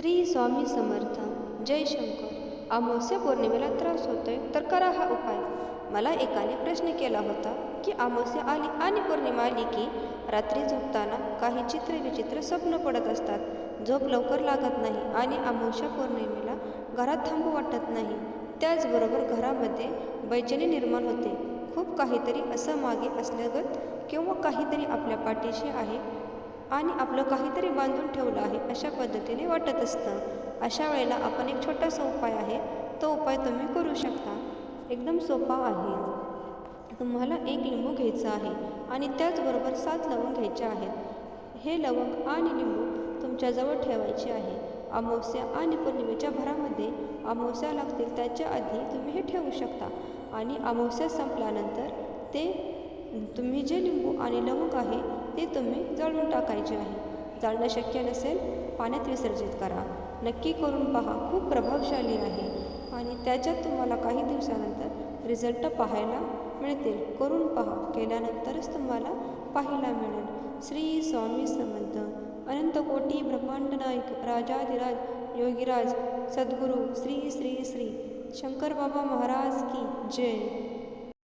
श्री स्वामी समर्थ. जय शंकर. अमावस्या पौर्णिमेला त्रास होतोय तर करा हा उपाय. मला एकाने प्रश्न केला होता की अमावस्या आली आणि पौर्णिमा आली की रात्री झोपताना काही चित्र विचित्र स्वप्न पडत असतात. झोप लवकर लागत नाही आणि अमावस्या पौर्णिमेला घरात थांबू वाटत नाही. त्याचबरोबर घरामध्ये बैचनी निर्माण होते. खूप काहीतरी असं मागे असल्यागत किंवा काहीतरी आपल्या पाठीशी आहे आणि आपलं काहीतरी बांधून ठेवलं आहे अशा पद्धतीने वाटत असतं. अशा वेळेला आपण एक छोटासा उपाय आहे. तो उपाय तुम्ही करू शकता. एकदम सोपा आहे. तुम्हाला एक लिंबू घ्यायचं आहे आणि त्याचबरोबर सात लवंग घ्यायचे आहेत. हे लवंग आणि लिंबू तुमच्याजवळ ठेवायचे आहे. अमावस्या आणि पौर्णिमेच्या भरामध्ये अमावस्या लागतील त्याच्या आधी तुम्ही हे ठेवू शकता. आणि अमावस्या संपल्यानंतर ते तुम्ही जे लिंबू आणि लवंग आहे ते तुम्ही जळून टाकायचे आहे. जाळणं शक्य नसेल पाण्यात विसर्जित करा. नक्की करून पहा खूप प्रभावशाली आहे. आणि त्याच्यात तुम्हाला काही दिवसानंतर रिझल्ट पाहायला मिळतील. करून पहा केल्यानंतरच तुम्हाला पाहायला मिळेल. श्री स्वामी समंत अनंत कोटी ब्रह्मांड नायक राजाधिराज योगीराज सद्गुरू श्री श्री श्री. शंकर बाबा महाराज की जय.